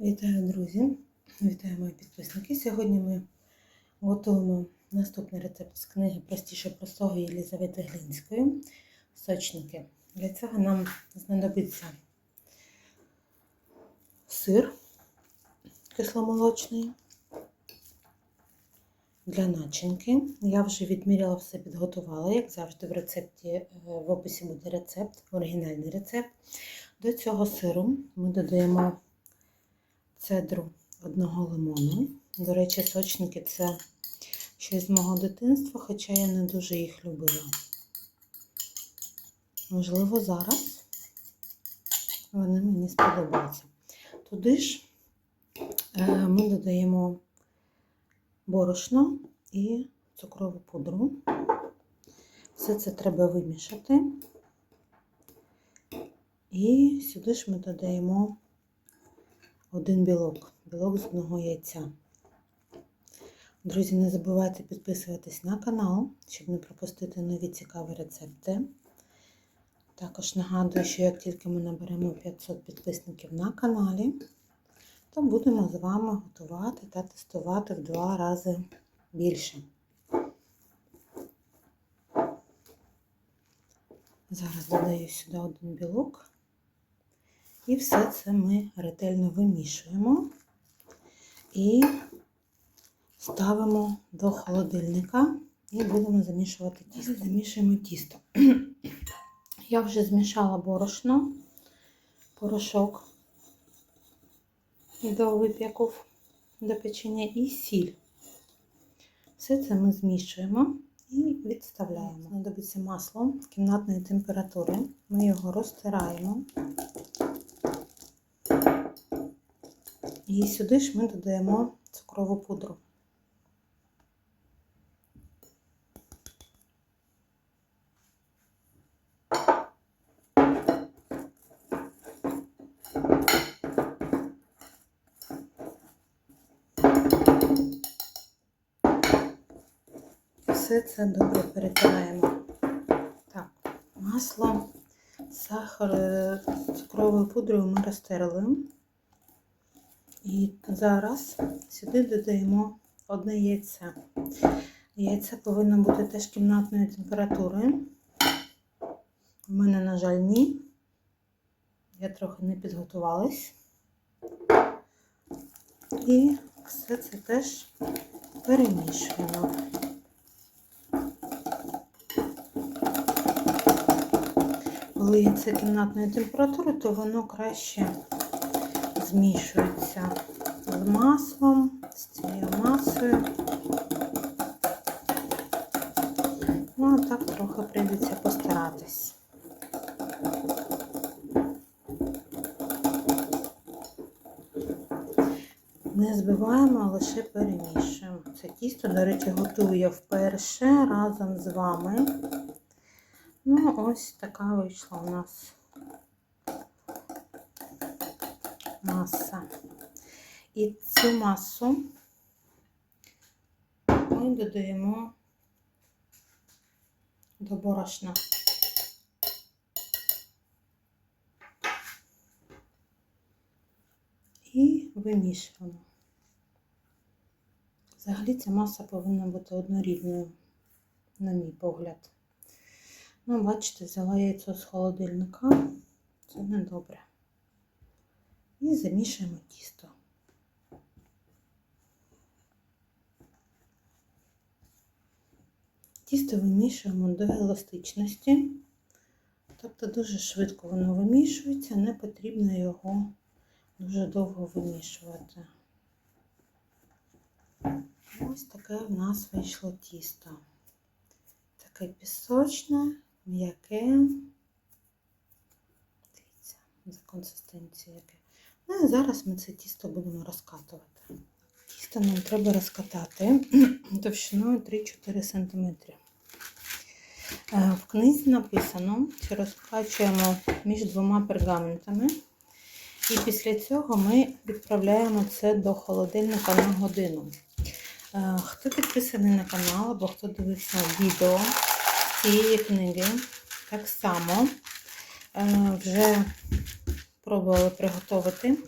Вітаю, друзі! Вітаю мої підписники. Сьогодні ми готуємо наступний рецепт з книги Простіше простого Єлізавети Глинської. Сочники. Для цього нам знадобиться сир кисломолочний. Для начинки. Я вже відміряла все, підготувала, як завжди, в рецепті, е, в описі буде рецепт, оригінальний рецепт. До цього сиру ми додаємо цедру одного лимону. До речі, сочники це щось з мого дитинства, хоча я не дуже їх любила. Можливо, зараз вони мені сподобаються. Туди ж е, ми додаємо борошно і цукрову пудру. Все це треба вимішати. І сюди ж ми додаємо один білок, білок з одного яйця. Друзі, не забувайте підписуватись на канал, щоб не пропустити нові цікаві рецепти. Також нагадую, що як тільки ми наберемо 500 підписників на каналі, то будемо з вами готувати та тестувати в два рази більше. Зараз додаю сюди один білок. І все це ми ретельно вимішуємо і ставимо до холодильника і будемо замішувати тісто. Замішуємо тісто. Я вже змішала борошно, порошок до вип'яку до печення і сіль. Все це ми змішуємо і відставляємо. Знадобиться масло кімнатної температури. Ми його розтираємо. І сюди ж ми додаємо цукрову пудру. Все це добре перетираємо. Так, масло, сахар, е, цукровою пудрою ми розтерли. І зараз сюди додаємо одне яйце. Яйце повинно бути теж кімнатної температури. У мене, на жаль, ні. Я трохи не підготувалась. І все це теж перемішуємо. Коли яйце кімнатної температури, то воно краще змішується з маслом, з цією масою. Ну, а так трохи прийдеться постаратись. Не збиваємо, а лише перемішуємо. Це тісто, до речі, готую я вперше разом з вами. Ну, ось така вийшла у нас маса. І цю масу ми додаємо до борошна. І вимішуємо. Взагалі ця маса повинна бути однорідною, на мій погляд. Ну, бачите, взяла яйцо з холодильника. Це недобре і замішуємо тісто. Тісто вимішуємо до еластичності, тобто дуже швидко воно вимішується, не потрібно його дуже довго вимішувати. Ось таке в нас вийшло тісто. Таке пісочне, м'яке. Дивіться, за консистенцією яке. Ну і зараз ми це тісто будемо розкатувати. Тісто нам треба розкатати товщиною 3-4 см. В книзі написано, що розкачуємо між двома пергаментами. І після цього ми відправляємо це до холодильника на годину. Е, хто підписаний на канал або хто дивився відео з цієї книги, так само е, вже пробували приготувати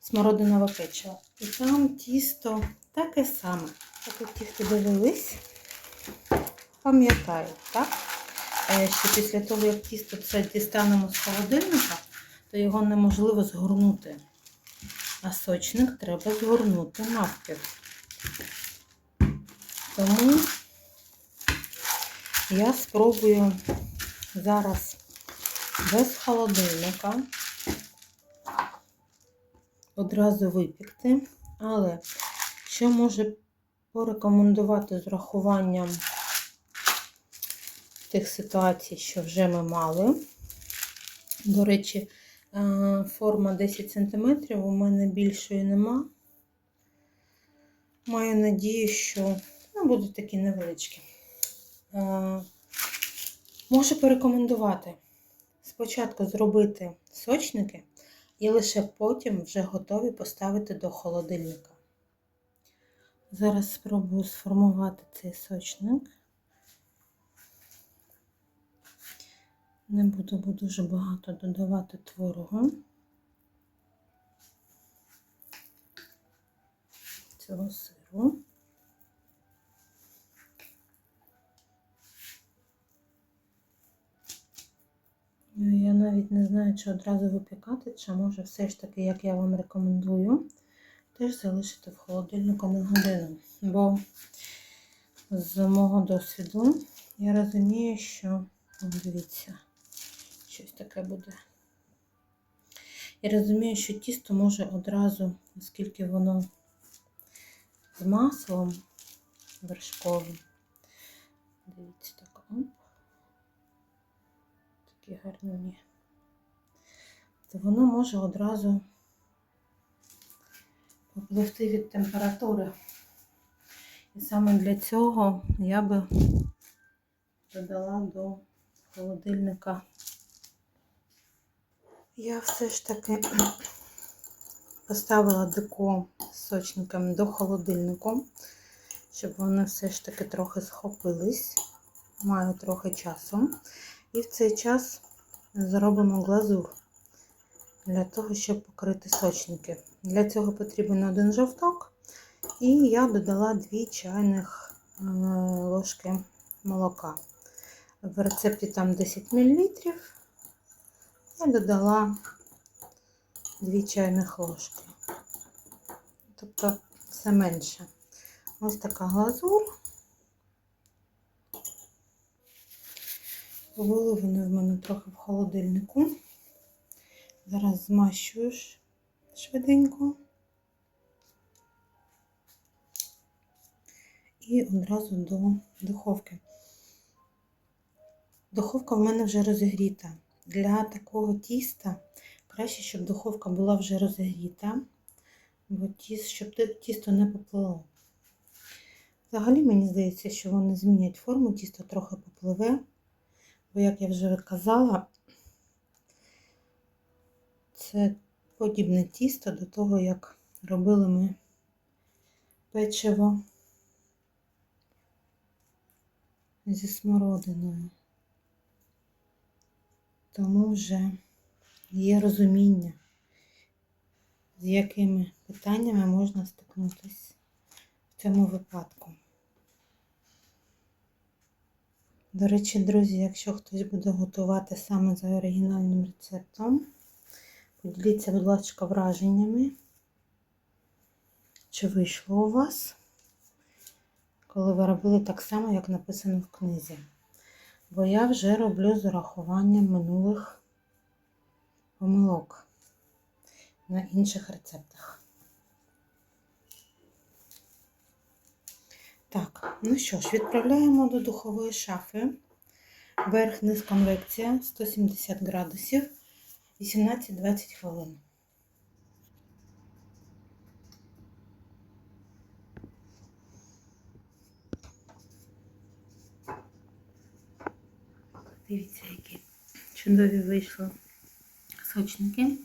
смородинове печиво. І там тісто таке саме. Так от ті, хто дивились, пам'ятають, так? Е, Що після того, як тісто це дістанемо з холодильника, то його неможливо згорнути. А сочник треба згорнути навпіл. Тому я спробую зараз без холодильника одразу випікти, але що може порекомендувати з урахуванням тих ситуацій, що вже ми мали. До речі, е, форма 10 см, у мене більшої нема. Маю надію, що ну, будуть такі невеличкі. Е, Можу порекомендувати спочатку зробити сочники і лише потім вже готові поставити до холодильника. Зараз спробую сформувати цей сочник. Не буду дуже багато додавати творогу. Цього сиру. Навіть не знаю, чи одразу випікати, чи може все ж таки, як я вам рекомендую, теж залишити в холодильнику на годину. Бо з мого досвіду я розумію, що, дивіться, щось таке буде. Я розумію, що тісто може одразу, оскільки воно з маслом вершковим. Дивіться, так, оп такі гарні, то воно може одразу попливти від температури. І саме для цього я би додала до холодильника. Я все ж таки поставила деко з сочниками до холодильнику, щоб вони все ж таки трохи схопились. Маю трохи часу. І в цей час зробимо глазур для того, щоб покрити сочники. Для цього потрібен один жовток, і я додала 2 чайних е, ложки молока. В рецепті там 10 мл. Я додала 2 чайних ложки. Тобто все менше. Ось така глазур. Побули вони в мене трохи в холодильнику. Зараз змащую швиденько. І одразу до духовки. Духовка в мене вже розігріта. Для такого тіста краще, щоб духовка була вже розігріта, бо тіст, щоб тісто не поплило. Взагалі, мені здається, що вони змінять форму, тісто трохи попливе. Бо, як я вже казала, це подібне тісто до того, як робили ми печиво зі смородиною. Тому вже є розуміння, з якими питаннями можна стикнутися в цьому випадку. До речі, друзі, якщо хтось буде готувати саме за оригінальним рецептом, поділіться, будь ласка, враженнями, чи вийшло у вас, коли ви робили так само, як написано в книзі. Бо я вже роблю з урахуванням минулих помилок на інших рецептах. Так, ну що ж, відправляємо до духової шафи. Верх низ конвекція 170 градусів 18-20 хвилин. Дивіться, які чудові вийшли сочники.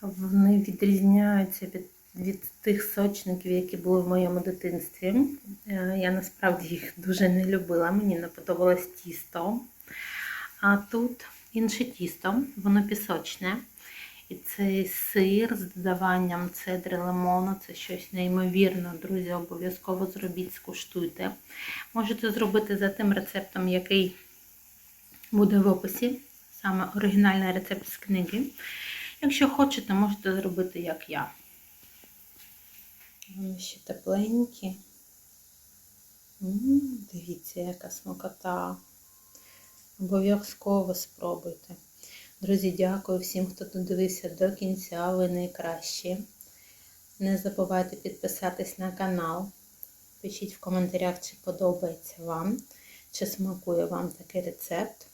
Вони відрізняються від від тих сочників, які були в моєму дитинстві. Е, я насправді їх дуже не любила, мені не подобалось тісто. А тут інше тісто, воно пісочне. І цей сир з додаванням цедри лимону це щось неймовірне. Друзі, обов'язково зробіть, скуштуйте. Можете зробити за тим рецептом, який буде в описі, саме оригінальний рецепт з книги. Якщо хочете, можете зробити як я. Вони ще тепленькі. Дивіться, яка смакота. Обов'язково спробуйте. Друзі, дякую всім, хто додивився до кінця. Ви найкращі. Не забувайте підписатись на канал. Пишіть в коментарях, чи подобається вам, чи смакує вам такий рецепт.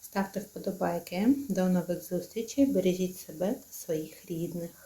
Ставте вподобайки. До нових зустрічей. Бережіть себе та своїх рідних.